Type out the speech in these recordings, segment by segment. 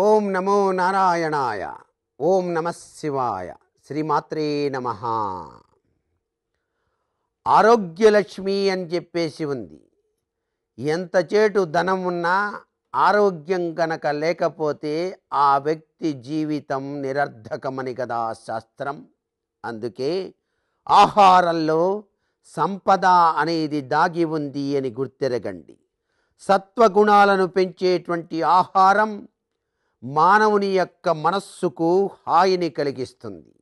ఓం నమో నారాయణాయ. ఓం నమ శివాయ. శ్రీమాత్రే నమ. ఆరోగ్యలక్ష్మి అని చెప్పేసి ఉంది. ఎంత చేటు ధనం ఉన్నా ఆరోగ్యం గనక లేకపోతే ఆ వ్యక్తి జీవితం నిరర్ధకమని కదా శాస్త్రం. అందుకే ఆహారంలో సంపద అనేది దాగి ఉంది అని గుర్తెరగండి. సత్వగుణాలను పెంచేటువంటి ఆహారం మానవుని యొక్క మనస్సుకు హాయిని కలిగిస్తుంది.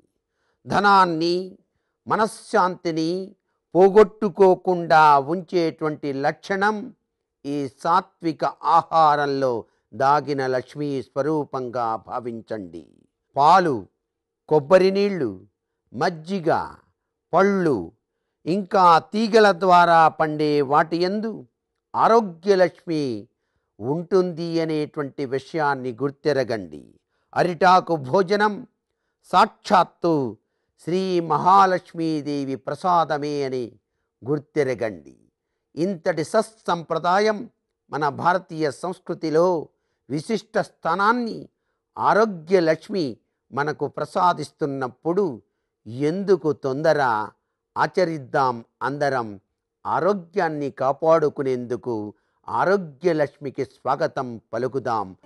ధనాన్ని మనశ్శాంతిని పోగొట్టుకోకుండా ఉంచేటువంటి లక్షణం ఈ సాత్విక ఆహారంలో దాగిన లక్ష్మీ స్వరూపంగా భావించండి. పాలు కొబ్బరి నీళ్ళు మజ్జిగ పళ్ళు ఇంకా తీగల ద్వారా పండే వాటి యందు ఆరోగ్యలక్ష్మి ఉంటుంది అనేటువంటి విషయాన్ని గుర్తెరగండి. అరిటాకు భోజనం సాక్షాత్తు శ్రీ మహాలక్ష్మీదేవి ప్రసాదమే అని గుర్తెరగండి. ఇంతటి సత్సంప్రదాయం మన భారతీయ సంస్కృతిలో విశిష్ట స్థానాన్ని ఆరోగ్య లక్ష్మి మనకు ప్రసాదిస్తున్నప్పుడు ఎందుకు తొందర ఆచరిద్దాం అందరం ఆరోగ్యాన్ని కాపాడుకునేందుకు ఆరోగ్యలక్ష్మికి స్వాగతం పలుకుదాం.